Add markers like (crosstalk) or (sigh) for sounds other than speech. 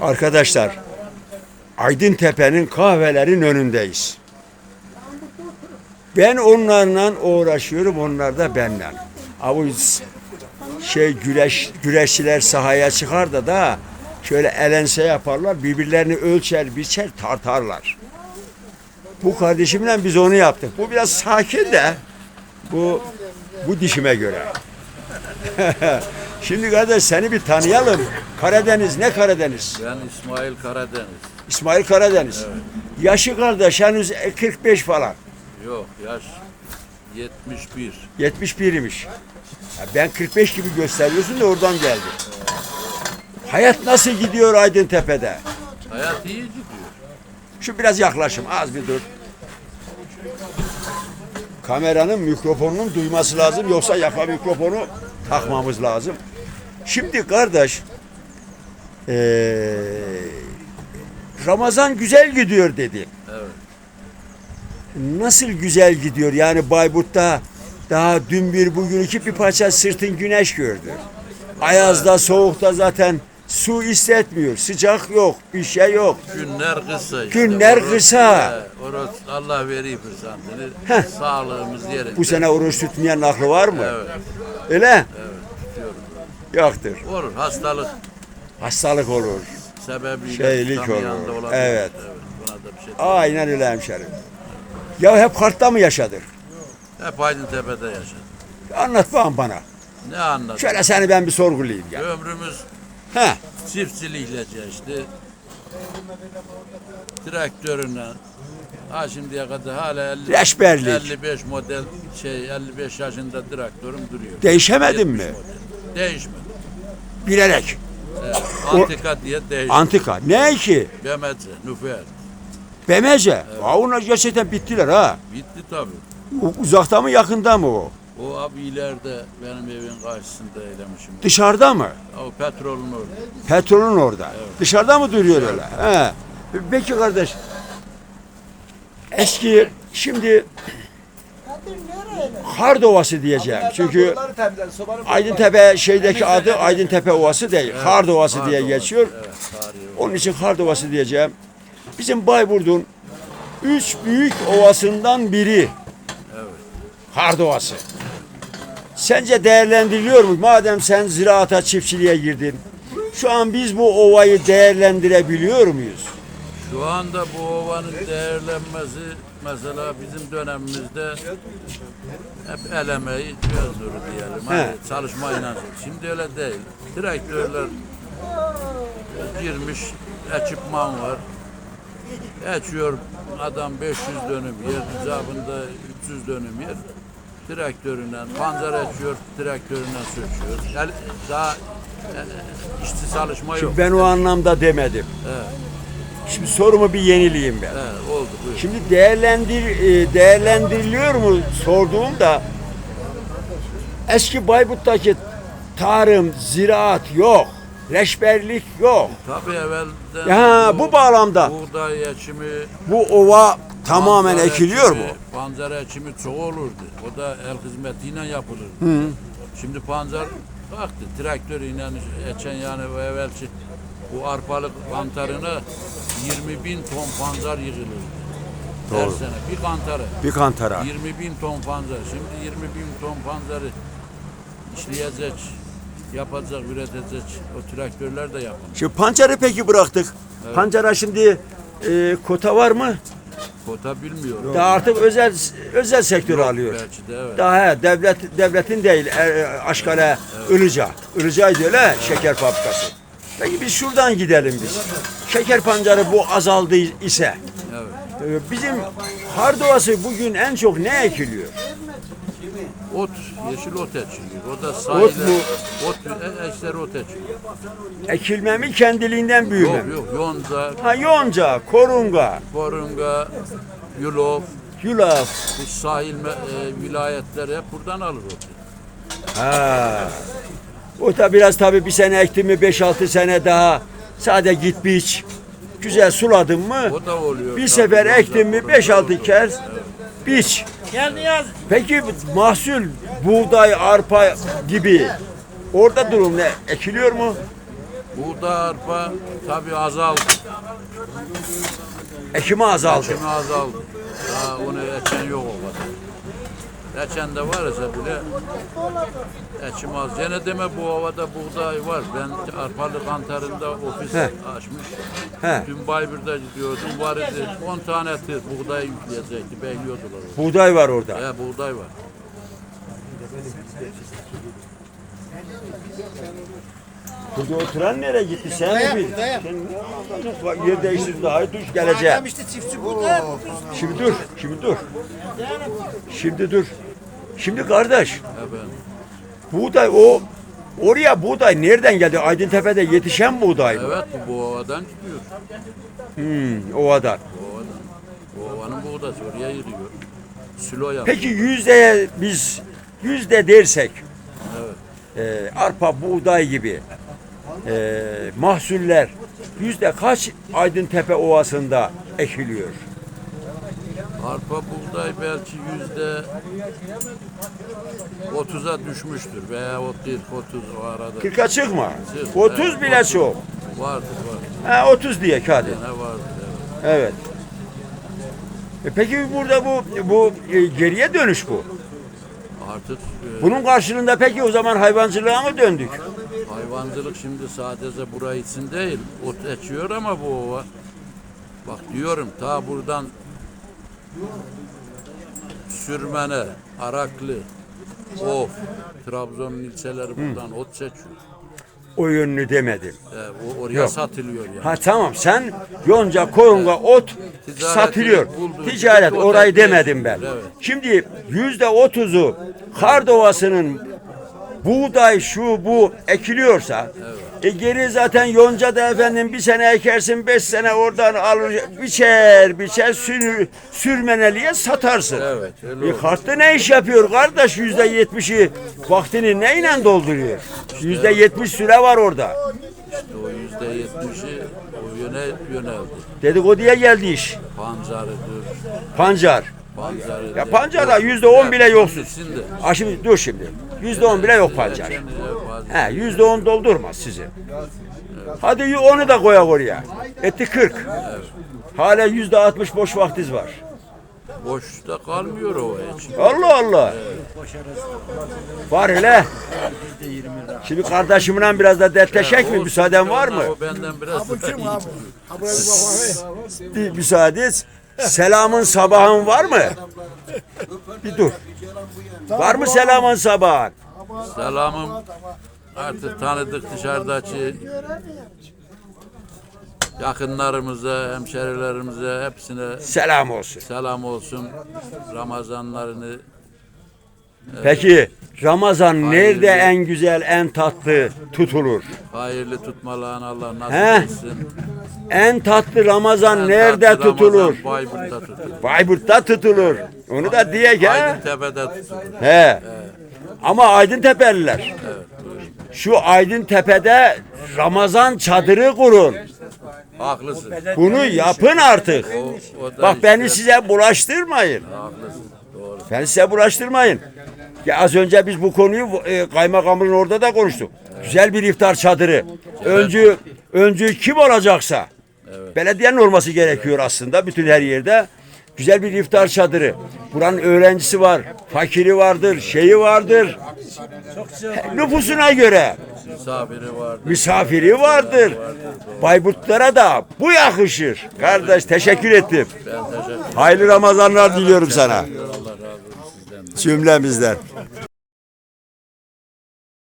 Arkadaşlar Aydın Tepe'nin kahvelerin önündeyiz. Ben onlarla uğraşıyorum, onlar da benimle. Ama biz şey güreş güreşçiler sahaya çıkar da da şöyle elense yaparlar, birbirlerini ölçer, biçer, tartarlar. Bu kardeşimle biz onu yaptık. Bu biraz sakin de bu bu dişime göre. (laughs) Şimdi kardeş seni bir tanıyalım. Karadeniz ne Karadeniz? Ben İsmail Karadeniz. İsmail Karadeniz. Yaşı kardeş henüz 45 falan. Yok yaş 71. 71 imiş. Ya ben 45 gibi gösteriyorsun da oradan geldi. Hayat nasıl gidiyor Aydın Tepe'de? Hayat iyi gidiyor. Şu biraz yaklaşım az bir dur. Kameranın mikrofonunun duyması lazım yoksa yaka mikrofonu takmamız lazım. Şimdi kardeş eee, Ramazan güzel gidiyor dedi. Evet. Nasıl güzel gidiyor yani Bayburt'ta daha dün bir bugün iki bir parça sırtın güneş gördü. Ayazda soğukta zaten su hissetmiyor. Sıcak yok, bir şey yok. Günler kısa. işte. Günler Orası- kısa. Orası Allah veriyor fırsatını. Heh. Sağlığımız yerinde. Bu sene oruç tutmayan aklı var mı? Evet. Öyle? Evet. Tutuyorum. Yoktur. Olur. Hastalık Hastalık olur. sebebiyle Şeylik olur. olabilir. Evet. Buna da bir şey. Aynen öyle hemşerim. Ya hep kartta mı yaşadık? Hep Aydıntepe'de yaşadık. Anlat bakalım bana. Ne anladın? Şöyle seni ben bir sorgulayayım ya. Ömrümüz He. çiftçilikle geçti. Traktörüne ha şimdiye kadar hala 50, Reşberlik. 55 model şey 55 yaşında traktörüm duruyor. Değişemedin 70 mi? model. Değişmedi. Bilerek. Evet, antika diye değişmedi. Antika. Ne ki? Bemetre, nüfer. Bemece. Ha, onlar gerçekten bittiler ha. Bitti tabii. U- Uzakta mı yakında mı o? O abi ileride benim evin karşısında eylemişim. Dışarıda mı? O petrolün orada. Petrolün orada. Dışarıda mı duruyor öyle? He. Peki kardeş. Eski şimdi Kar Ovası diyeceğim. Çünkü Aydıntepe şeydeki adı Aydıntepe Ovası değil. Kar Ovası diye geçiyor. Evet. Onun için Kar Ovası diyeceğim. Bizim Bayburt'un üç büyük ovasından biri. Evet. Kar Ovası. Sence değerlendiriliyor mu? Madem sen ziraata, çiftçiliğe girdin. Şu an biz bu ovayı değerlendirebiliyor muyuz? Şu anda bu ovanın değerlenmesi mesela bizim dönemimizde hep el emeği nuru diyelim. Hani He. çalışmayla. Şimdi öyle değil. Traktörler girmiş, ekipman var. Eçiyor adam 500 dönüm yer, icabında 300 dönüm yer. Traktörüyle pancar eçiyor, traktörüyle söküyor. El, daha e, işçi çalışma yok. Şimdi ben o anlamda demedim. Evet, Şimdi sorumu bir yenileyim ben. evet, oldu. Buyur. Şimdi değerlendir e, değerlendiriliyor mu sorduğumda eski Bayburt'taki tarım, ziraat yok. Reşberlik yok. Tabii evvelden Ya bu bağlamda buğday ekimi bu ova tamamen ekiliyor mu? Pancar ekimi çok olurdu. O da el hizmetiyle yapılırdı. Şimdi pancar baktı traktörüyle eçen yani evvelki bu arpalık kantarına 20 bin ton pancar yığılırdı. Her Doğru. sene bir kantara. Bir kantara. 20 bin ton pancar. Şimdi 20 bin ton pancarı işleyecek, yapacak, üretecek o traktörler de yapılır. Şimdi pancarı peki bıraktık. Pancara şimdi e, kota var mı? Kota bilmiyorum. Daha artık özel özel sektör Yok, alıyor. Belki de evet. Daha he, devlet devletin değil e, e, Aşkale Ilıca. Ilıca'ydı öyle şeker fabrikası. Peki biz şuradan gidelim biz. Şeker pancarı bu azaldı ise Evet. e, bizim Hardovası bugün en çok ne ekiliyor? Ot, yeşil ot ekiliyor. O da sahile, Ot mu? Ot, e, eşler ot ekiliyor. Ekilme mi kendiliğinden büyüme Yok mi? yok, yonca, Ha yonca, korunga, korunga, yulaf, yulaf. bu sahil me- e, vilayetleri hep buradan alır otu. Ha. O da biraz tabii bir sene ektim mi 5-6 sene daha sade git biç. Güzel suladın mı? O da oluyor. Bir sefer ektin mi korunga 5-6 olur. kez biç. Peki mahsul buğday, arpa gibi orada durum ne? Ekiliyor mu? Buğday arpa tabii azaldı. Ekimi azaldı. Ekimi azaldı. Daha onu eken yok o kadar. Eken de var ise bile ekim az. Gene deme bu havada buğday var. Ben arpalı kantarında ofis He. açmış. He. Dün Bayburt'ta gidiyordum. Var idi 10 tane tır buğday yükleyecekti. Bekliyordular. orada. Buğday var orada. He buğday var. Burada oturan nereye gitti sen mi bil? Sen yer değiştir daha dur geleceğim. Adam işte çiftçi burada. Şimdi dur, şimdi dur. Şimdi dur. Şimdi kardeş, Efendim. buğday o oraya buğday nereden geldi? Aydıntepe'de yetişen buğday mı? Evet bu bu havadan gidiyor. Hmm, havadan. Bu havanın buğdası oraya yürüyor. Silo yapıyor. Peki yüzdeye biz yüzde dersek e, arpa, buğday gibi e, mahsuller yüzde kaç Aydıntepe Ovası'nda ekiliyor? Arpa buğday belki yüzde 30'a düşmüştür veya o 40 30 o arada. 40'a çıkma. Çık, 30 evet, bile 30. çok. Vardır var. Ha 30 diye hadi. Ne vardır evet. Evet. E peki burada bu bu e, geriye dönüş bu. Artık e, Bunun karşılığında peki o zaman hayvancılığa mı döndük? Hayvancılık şimdi sadece burayı için değil. Ot ekiyor ama bu ova. Bak diyorum ta buradan Sürmene, Araklı, Of, Trabzon'un ilçeleri buradan ot seçiyor. O yönünü demedim. E, o, oraya Yok. satılıyor yani. Ha tamam sen yonca koyunga ot Ticaret satılıyor. bulduğu Ticaret gibi ot orayı demedim ben. Evet. Şimdi yüzde otuzu Kardovası'nın buğday şu bu ekiliyorsa e geri zaten yonca da efendim bir sene ekersin beş sene oradan alır biçer biçer sür, sürmeneliye satarsın. Evet, E kartı ne iş yapıyor kardeş yüzde yetmişi vaktini neyle dolduruyor? Yüzde yetmiş süre var orada. İşte o yüzde yetmişi o yöne yöneldi. Dedikoduya geldi iş. Pancarıdır, Pancar. pancarıdır. Ya pancarda yüzde on bile yoksun. Şimdi. Ha şimdi dur şimdi. Yüzde on bile yok pancar. He yüzde on doldurmaz sizi. Hadi onu da koyak oraya. Etti kırk. Hala yüzde altmış boş vaktiniz var. Boşta kalmıyor o için. Allah Allah. Var hele. Şimdi kardeşimle biraz da dertleşek mi? Müsaaden var mı? O benden biraz daha iyi. Selamın sabahın var mı? Bir dur. Var mı selamın sabahın? Selamım artık tanıdık dışarıdaki yakınlarımıza, hemşerilerimize hepsine Selam olsun. selam olsun. Ramazanlarını Peki Ramazan nerede en güzel, en tatlı tutulur? hayırlı tutmalarını Allah nasip He? etsin. En tatlı Ramazan En nerede tatlı tutulur? Ramazan Bayburt'ta tutulur. Bayburt'ta tutulur. Onu da diyek ha. Aydıntepe'de tutulur. He. Ama Aydıntepe'liler. Evet, buyurun. Şu Aydıntepe'de Ramazan çadırı kurun. Haklısın. Bunu yapın artık. O, o Bak beni işte- size bulaştırmayın. Haklısın. Doğru. Ben size bulaştırmayın. Ya az önce biz bu konuyu e, kaymakamın orada da konuştuk. Güzel bir iftar çadırı. Öncü öncü kim olacaksa. Belediyenin olması gerekiyor aslında bütün her yerde. Güzel bir iftar çadırı. Buranın öğrencisi var, fakiri vardır, şeyi vardır. Nüfusuna göre Misafiri vardı. misafiri vardır. Bayburtlara da bu yakışır. Kardeş teşekkür ettim. Ben teşekkür ederim. Hayırlı Ramazanlar diliyorum sana. Allah razı olsun sizden. de. Cümlemizden.